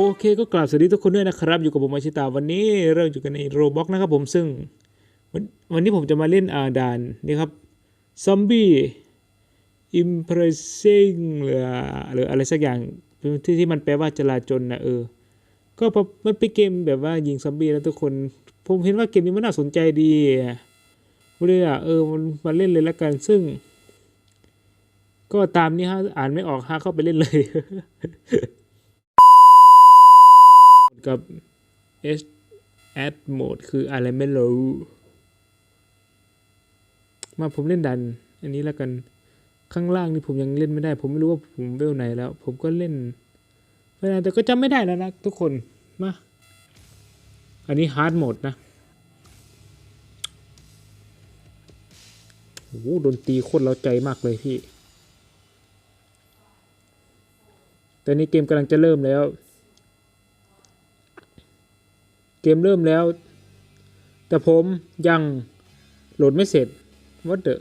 โอเคก็กราบสวัสดีทุกคนด้วยนะครับ อยู่กับผมอาชิตาวันนี้เราอยู่กันในโรบ็อกนะครับผมซึ่งวันวันนี้ผมจะมาเล่นอาดานนี่ครับซอมบี้อิมเพรสซิ่งหรือหรืออะไรสักอย่างที่ที่มันแปลว่าจลาจลนะเออ ก็พอมันเป็นเกมแบบว่ายิงซอมบี้แล้วทุกคน ผมเห็นว่าเกมนี้มันน่าสนใจดีเลยอะเออมันมาเล่นเลยละกันซึ่ง ก็ตามนี้ฮะอ่านไม่ออกฮะเข้าไปเล่นเลย กับ H add mode คืออะไรไม่รู้มาผมเล่นดัน อันนี้แล้วกันข้างล่างนี่ผมยังเล่นไม่ได้ ผมไม่รู้ว่าผมเวลไหนแล้ว ผมก็เล่นไม่ได้แต่ก็จำไม่ได้แล้วนะทุกคนมาอันนี้ hard mode นะโอ้โหดนตรีโคตรเราใจมากเลยพี่แต่นี้เกมกำลังจะเริ่มแล้ว เกมเริ่มแล้ว แต่ผมยังโหลดไม่เสร็จวัดเดอ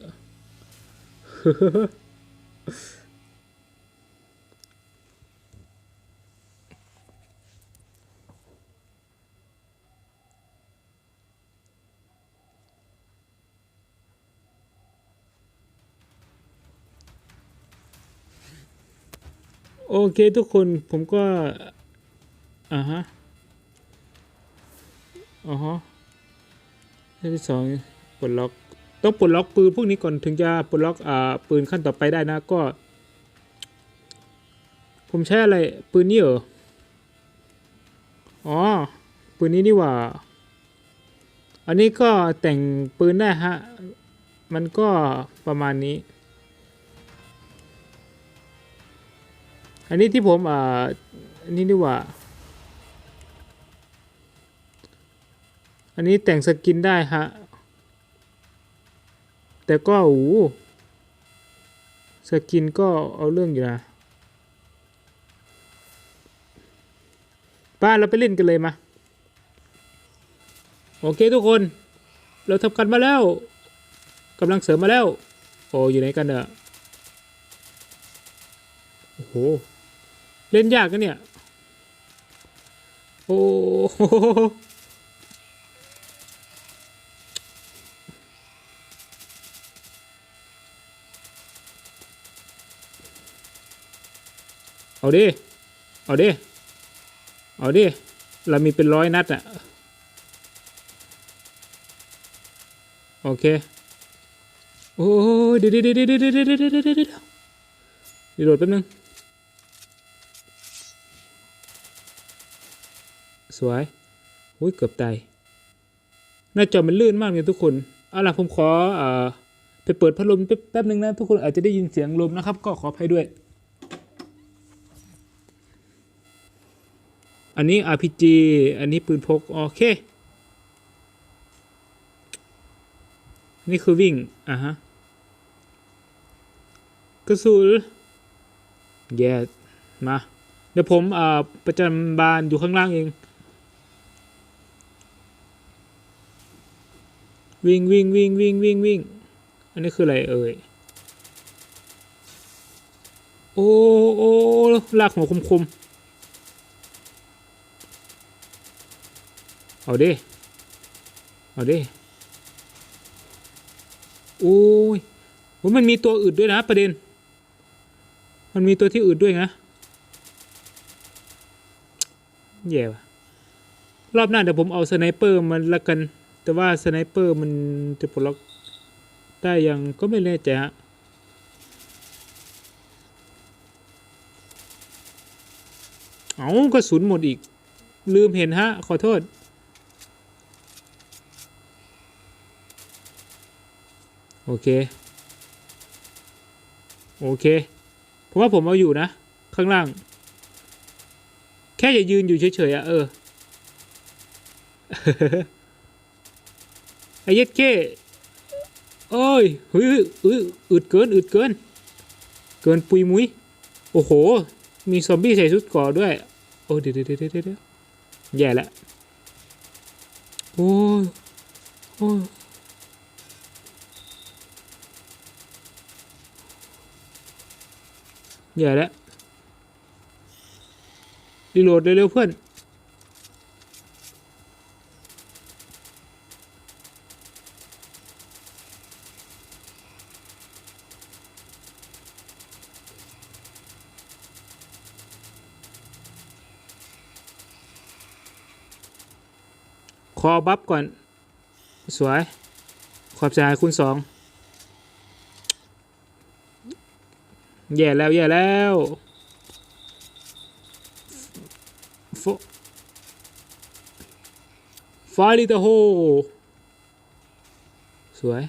โอเคทุกคนผมก็อ่าฮะ อ๋อฮะขั้นที่สองปลดล็อกต้องปลดล็อกปืนพวกนี้ก่อนถึงจะปลดล็อกอ่าปืนขั้นต่อไปได้นะก็ ผมใช้อะไรปืนนี้เหรออ๋อปืนนี้นี่ว่า อันนี้ก็แต่งปืนได้ฮะ มันก็ประมาณนี้ อันนี้ที่ผมอ่าอันนี้นี่ว่า อันนี้แต่งสกินได้ฮะ แต่ก็โอ้สกินก็เอาเรื่องอยู่นะป้าเราไปเล่นกันเลยมา โอเคทุกคน เราทำกันมาแล้วกำลังเสริมมาแล้ว โอ้อยู่ไหนกันเนอะโอ้โห เล่นยากกันเนี่ย โอ้ เอาดิ เอาดิ เอาดิ เรามีเป็นร้อยนัดอะโอเค โอ้ยเดี๋ยวเดี๋ยวเดี๋ยวเดี๋ยวเดี๋ยวเดี๋ยวเดี๋ยวเดี๋ยวเดี๋ยวเดี๋ยวโหลดแป๊บนึง สวยโอ้ยเกือบตาย หน้าจอมันลื่นมากเลยทุกคน เอาล่ะผมขออไปเปิดพัดลมแป๊บแป๊บนึงนะทุกคนอาจจะได้ยินเสียงลมนะครับ ก็ขออภัยด้วย อันนี้ RPG อันนี้ปืนพก โอเค นี่คือวิ่ง อะฮะ กระสุนแย่มา เดี๋ยวผมอ่าประจำบานอยู่ข้างล่างเอง วิ่งวิ่งวิ่งวิ่งวิ่งวิ่ง อันนี้คืออะไรเอ่ย โอ้โอ้ลากหัวคมคมๆ เอาดิ เอาดิโอ้ยโอ้มันมีตัวอื่นด้วยนะประเด็น มันมีตัวที่อื่นด้วยนะแย่ว่ะรอบหน้าเดี๋ยวผมเอาสไนเปอร์มันละกัน แต่ว่าสไนเปอร์มันจะปลดล็อกได้ยังก็ไม่แน่ใจฮะเอากระสุนหมดอีก ลืมเห็นฮะ ขอโทษ โอเค โอเค ผมว่าผมเอาอยู่นะ ข้างล่าง แค่อย่ายืนอยู่เฉยๆอะเออไอ้เย็ดเก้โอ้ยเฮ้ยเฮ้ยอึดเกินอึดเกิน เกินปุยมุยโอ้โห มีซอมบี้ใส่ชุดก่อด้วย โอ้เดี๋ยวเดี๋ยวเดี๋ยวเดี๋ยวแย่ละโอ้โอ้ แย่แล้วรีโหลดเร็วๆเพื่อนขอบัฟก่อน สวย ขอบใจคุณสอง แย่แล้วแย่แล้วฟฟาลิตาโฮสวย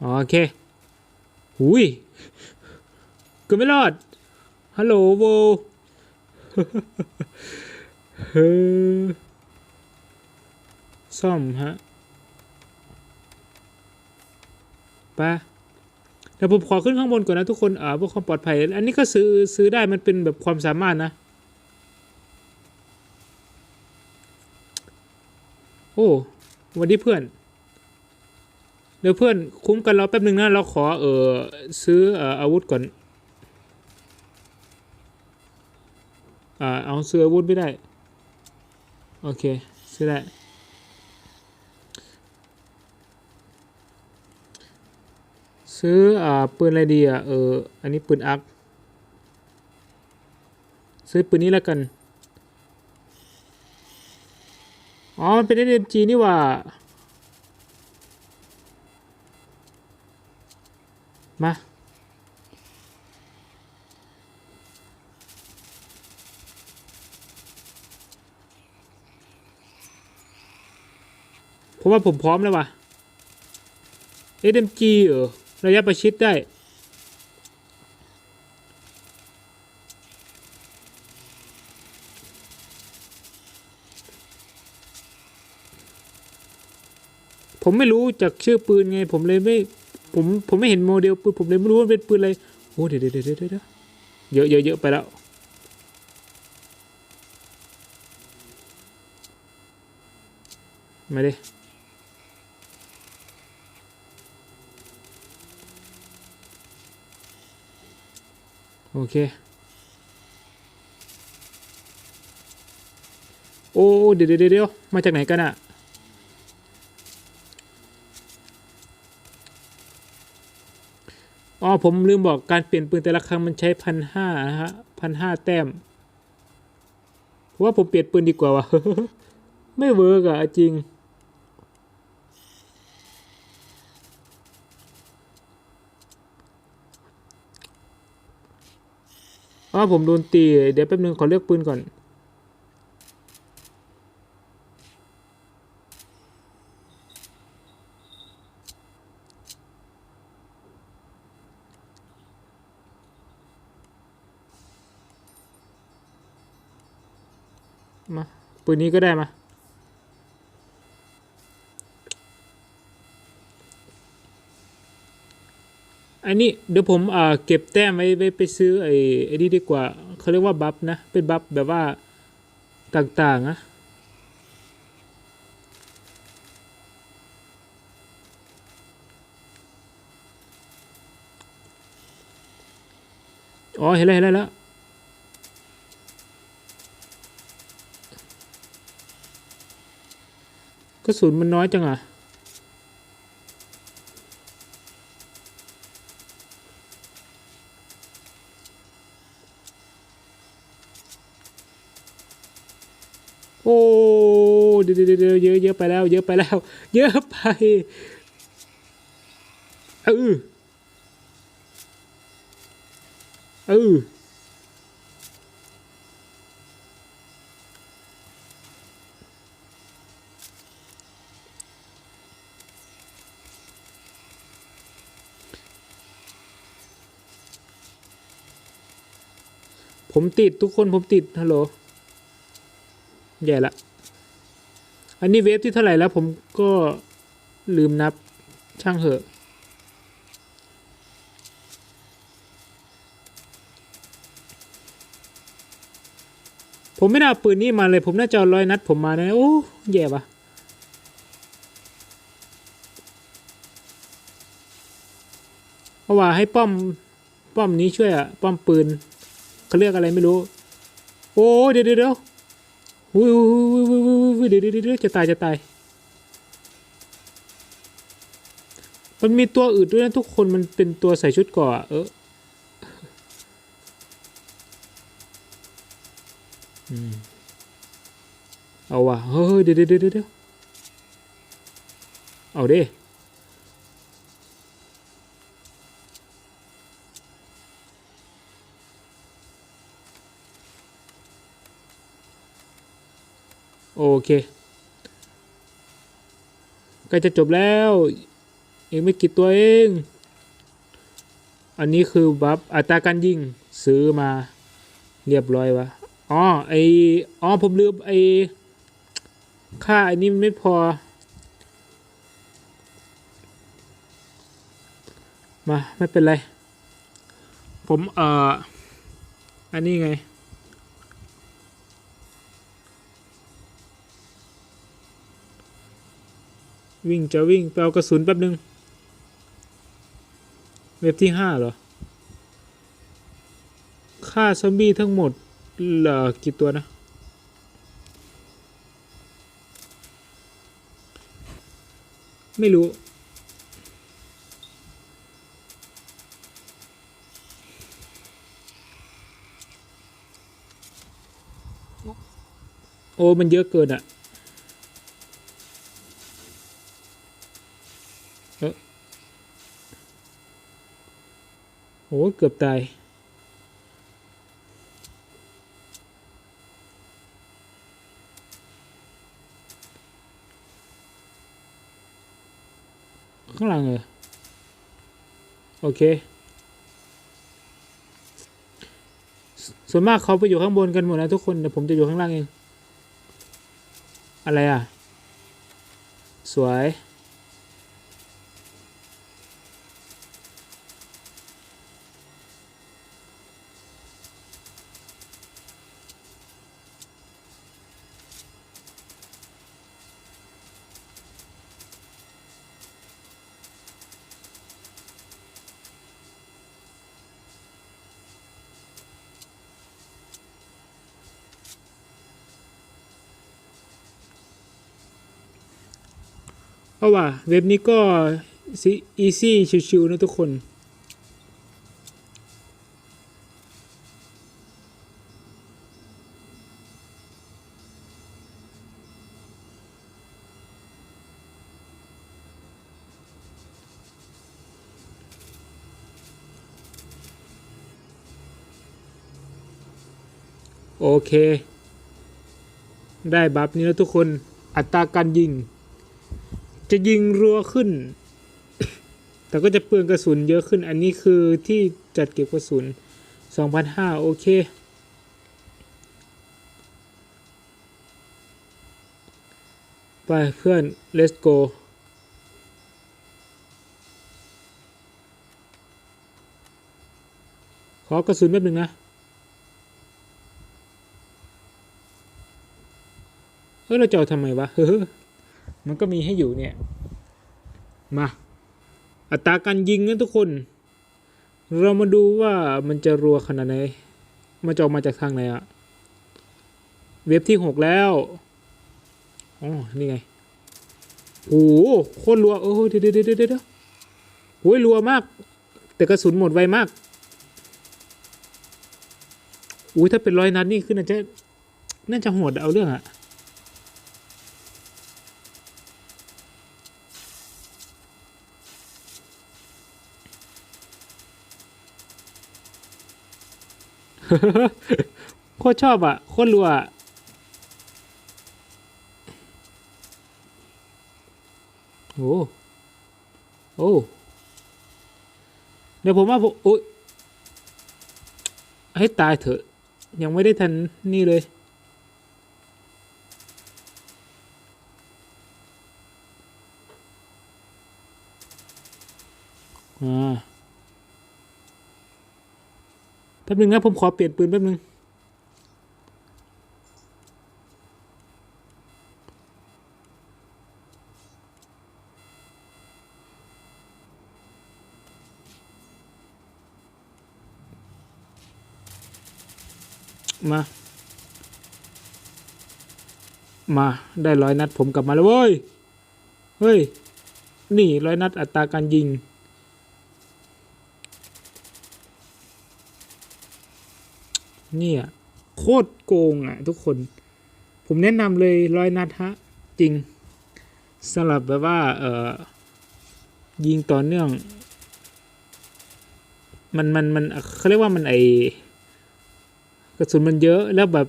โอเคหุยก็ไม่รอด ฮัลโหลโวซ่อมฮะ ไปเดี๋ยวผมขอขึ้นข้างบนก่อนนะทุกคนอ่าเพื่อความปลอดภัย อันนี้ก็ซื้อซื้อได้มันเป็นแบบความสามารถนะ โอ้วันนี้เพื่อน เดี๋ยวเพื่อนคุ้มกันเราแป๊บหนึ่งนะเราขอเออซื้อเอ่ออาวุธก่อนอ่าเอาซื้ออาวุธไม่ได้ โอเค ซื้อได้ ซื้ออปืนอะไรดีอะเอออันนี้ปืนอักซื้อปืนนี้แล้วกัน อ๋อ มันเป็น SMG นี่ว่า มา ผมว่าผมพร้อมแล้วว่ะ SMG เออ ระยะประชิดได้ ผมไม่รู้จากชื่อปืนไง ผมเลยไม่ ผมผมไม่เห็นโมเดลปืนผมเลยไม่รู้ว่าเป็นปืนอะไรโอ้เดี๋ยวเดี๋ยวเดี๋ยวเดี๋ยวเยอะเยอะเยอะไปแล้วมาดิ โอเค โอ้เดี๋ยวเดี๋ยวเดมาจากไหนกันอะอ๋อผมลืมบอกการเปลี่ยนปืนแต่ละครั้งมันใช้พันห้านะฮะพันห้าแต้มผมว่าผมเปลี่ยนปืนดีกว่าวะไม่เวิร์กอะจริง อ๋อผมโดนตี เดี๋ยวแป๊บนึงขอเลือกปืนก่อน มา ปืนนี้ก็ได้มา อันนี้เดี๋ยวผมอ่าเก็บแต้มไว้ไว้ไปซื้อไอ้ไอ้นี่ดีกว่าเขาเรียกว่าบัฟนะ เป็นบัฟแบบว่าต่างๆนะอ๋อเห็นแล้วเห็นแล้วเห็นแล้วกระสุนมันน้อยจังอะ โอ้ เยวเดี๋ยวเดี๋ยวเยอะเยอะไปแล้ว เยอะไปแล้ว เยอะไปเออเออผมติดทุกคนผมติดฮัลโหล แย่ละ อันนี้เวฟที่เท่าไหร่แล้วผมก็ลืมนับช่างเหอะ ผมไม่น่าเอาปืนนี้มาเลย ผมน่าจะร้อยนัดผมมานะโอ้แย่ปะเพราะว่าให้ป้อมป้อมนี้ช่วยอะป้อมปืนเขาเรียกอะไรไม่รู้ โอ้เดี๋ยวเดี๋ยวเดี๋ยวอุ้ยอุ้ยอุ้ยอุ้ย อุ้ยอุ้ยเดี๋ยวเดี๋ยวเดี๋ยวจะตายจะตาย มันมีตัวอื่นด้วยนะทุกคนมันเป็นตัวใส่ชุดก่อนเอออืมเอาว่ะเฮ้ยเดี๋ยวเดี๋ยวเดี๋ยวเดี๋ยวเอาดิ เคใกล้จะจบแล้วอีกไม่กี่ตัวเอง อันนี้คือบัฟอัตราการยิงซื้อมาเรียบร้อยวะอ๋อไออ๋อผมลืมไอค่าอันนี้มันไม่พอ มา ไม่เป็นไร ผมเอ่ออันนี้ไง วิ่งจะวิ่งไปเอากระสุนแป๊บนึง เว็บที่ห้าเหรอค่าซอมบี้ทั้งหมดเหลือกี่ตัวนะไม่รู้ โอ้ มันเยอะเกินอะเอะโอ้เกือบตาย ข้างหลังเหรอ โอเคสส่วนมากเขาไปอยู่ข้างบนกันหมดนะทุกคนแต่ผมจะอยู่ข้างล่างเอง อะไรอะ สวย เพราะว่าเว็บนี้ก็อีซี่ชิวๆนะทุกคนโอเค ได้บัฟนี้แล้วทุกคน อัตราการยิง จะยิงรัวขึ้น แต่ก็จะเปลืองกระสุนเยอะขึ้น อันนี้คือที่จัดเก็บกระสุน 2,500 โอเค ไปเพื่อน let's go ขอกระสุนแป๊บหนึ่งนะ เฮ้ย เราจะเอาทำไมวะ เฮ้ มันก็มีให้อยู่เนี่ย มา อัตราการยิงนะทุกคน เรามาดูว่ามันจะรัวขนาดไหนมันจะออกมาจากทางไหนอะเว็บที่หกแล้วอ๋อนี่ไงโอ้โหโคตรรัวโอ้โหเดี๋ยวเดี๋ยวเดี๋ยวเดี๋ยวโอ้ยรัวมาก แต่กระสุนหมดไวมากอุ้ยถ้าเป็นร้อยนัดนี่คือน่าจะน่าจะโหดเอาเรื่องอะ โคตรชอบอะ โคตรรัวอะโอ้โอ้เดี๋ยวผมว่าผมโอ้ยให้ตายเถอะ ยังไม่ได้ทันนี่เลย แป๊บนึงนะผมขอเปลี่ยนปืนแป๊บนึงมา มาได้ร้อยนัดผมกลับมาแล้วเว้ย เฮ้ย นี่ร้อยนัดอัตราการยิง เนี่ยโคตรโกงอะทุกคน ผมแนะนำเลยร้อยนัดฮะ จริงสำหรับแบบว่าเออยิงต่อเนื่อง มันมันมันเขาเรียกว่ามันไอกระสุนมันเยอะแล้วแบบ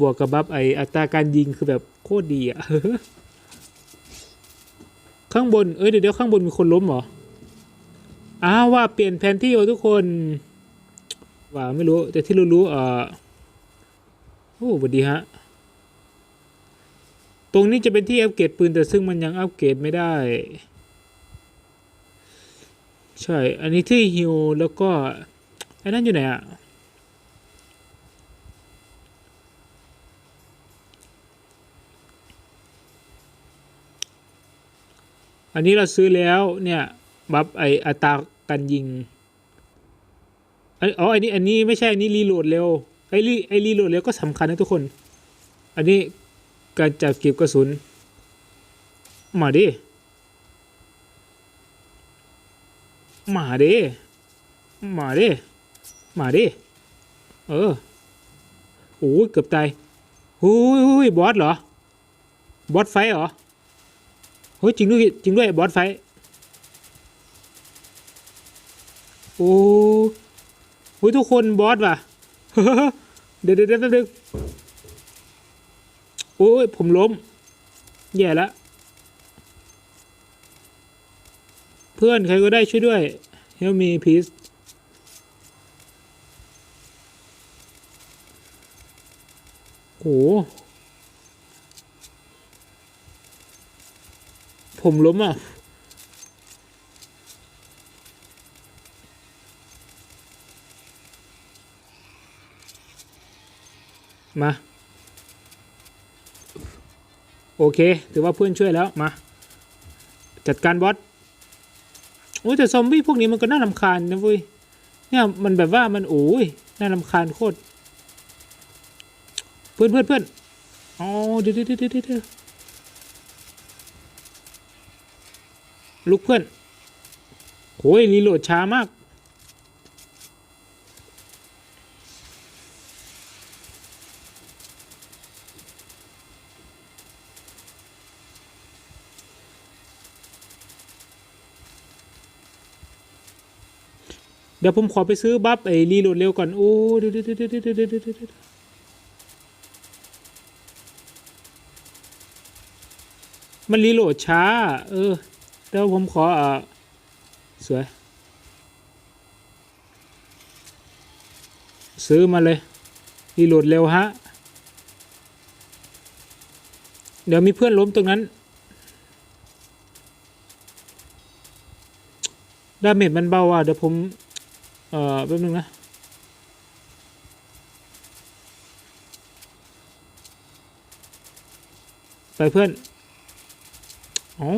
บวกกับบัฟไออัตราการยิงคือแบบโคตรดีอะข้างบน เอ้ยเดี๋ยวเดี๋ยวข้างบนมีคนล้มเหรออ้าวว่าเปลี่ยนแผนที่ว่ะทุกคน ว่าไม่รู้แต่ที่รู้รู้ๆเออโอ้สวัสดีฮะ ตรงนี้จะเป็นที่อัปเกรดปืนแต่ซึ่งมันยังอัปเกรดไม่ได้ ใช่ อันนี้ที่ฮิวแล้วก็ไอ้นั่นอยู่ไหนอะอันนี้เราซื้อแล้วเนี่ย บัฟไออัตราการยิง อันอ๋ออันนี้อันนี้ไม่ใช่อันนี้รีโหลดเร็วไอรีไอรีโหลดเร็วก็สำคัญนะทุกคน อันนี้การจับเก็บกระสุน มาดิมาดิมาดิมาดิเออโอ้ยเกือบตายหุยหุยบอสเหรอบอสไฟเหรอเฮ้ยจริงด้วยจริงด้วยบอสไฟโอ้ โหทุกคนบอสว่ะ เดี๋ยวเดี๋ยวเดี๋ยวโอ้ยผมล้ม แย่ละเพื่อนใครก็ได้ช่วยด้วย help me please โหผมล้มอะ มา โอเค ถือว่าเพื่อนช่วยแล้วมา จัดการบอสโอ้ยแต่ซอมบี้พวกนี้มันก็น่ารำคาญนะเว้ยเนี่ยมันแบบว่ามันโอ้ยน่ารำคาญโคตรเพื่อนเพื่อนเพื่อนอ๋อเดี๋ยวเดี๋ยวเดี๋ยวเดี๋ยวลุกเพื่อนโอ้ยรีโหลดช้ามาก เดี๋ยวผมขอไปซื้อบัฟไอ้รีโหลดเร็วก่อน โอ้ดี๋ยวเดี๋ยวเดี๋ยวเดี๋ยวเดี๋ยวเดี๋ยวเดี๋ยวมันรีโหลดช้า เออเดี๋ยวผมขออ่าสวย ซื้อมาเลยรีโหลดเร็วฮะ เดี๋ยวมีเพื่อนล้มตรงนั้นดาเมจมันเบาอะ เดี๋ยวผม เอ่อแป๊บนึงนะไปเพื่อนอ๋อ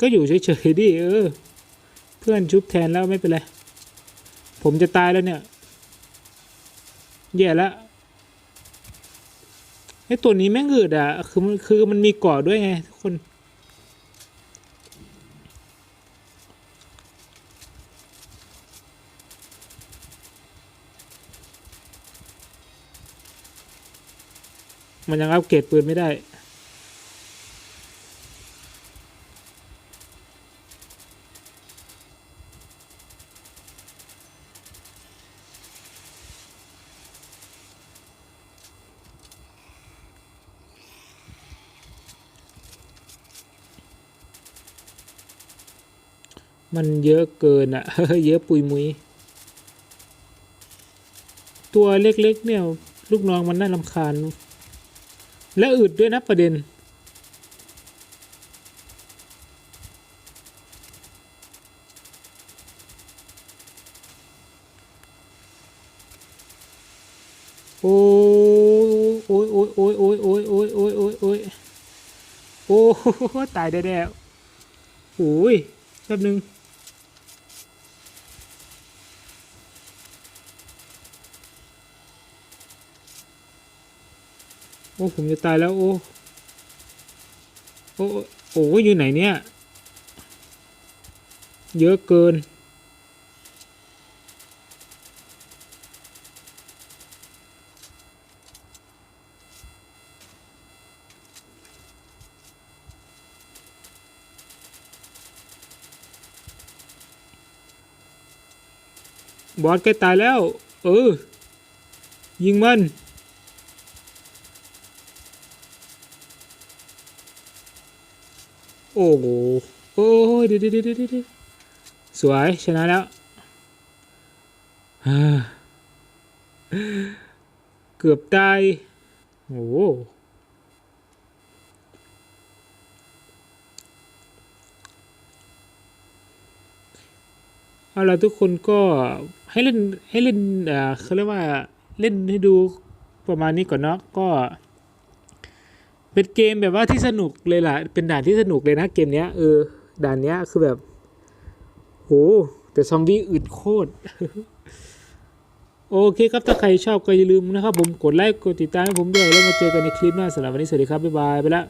ก็อยู่เฉยๆดิเออ เพื่อนชุบแทนแล้วไม่เป็นไร ผมจะตายแล้วเนี่ย แย่แล้วไอตัวนี้แม่งอืดอะ คือมันคือมันมีกาะด้วยไงทุกคน มันยังอัปเกรดปืนไม่ได้ มันเยอะเกินอะ เยอะปุยมุย ตัวเล็กๆเนี่ย ลูกน้องมันน่ารำคาญ และอึดด้วยนะประเด็น โอ้โอ้ยโอ้ยโอ้ยโอ้ยโอ้ยโอ้ยโอ้ยโอ้ยโอ้ยโอ้ตายแน่ๆโอ้ยแป๊บนึง อ้ผมจะตายแล้วโอ้โอ้โอ้อยู่ไหนเนี่ย เยอะเกิน บอสใกล้ตายแล้ว เออ ยิงมัน โอ้โหโอ้ยเดี๋ยวเดี๋ยวเดี๋ยวเดี๋ยวสวยชนะแล้วเกือบตายโอ้เอาละทุกคนก็ให้เล่นให้เล่นเขาเรียกว่าเล่นให้ดูประมาณนี้ก่อนเนาะก็ เป็นเกมแบบว่าที่สนุกเลยล่ะ เป็นด่านที่สนุกเลยนะเกมเนี้ยเออ ด่านเนี้ยคือแบบโหแต่ซอมบี้อึดโคตร โอเคครับ ถ้าใครชอบก็อย่าลืมนะครับผม กดไลค์ กดติดตามให้ผมด้วย แล้วมาเจอกันในคลิปหน้าสำหรับวันนี้ สวัสดีครับ บ๊ายบาย ไปละ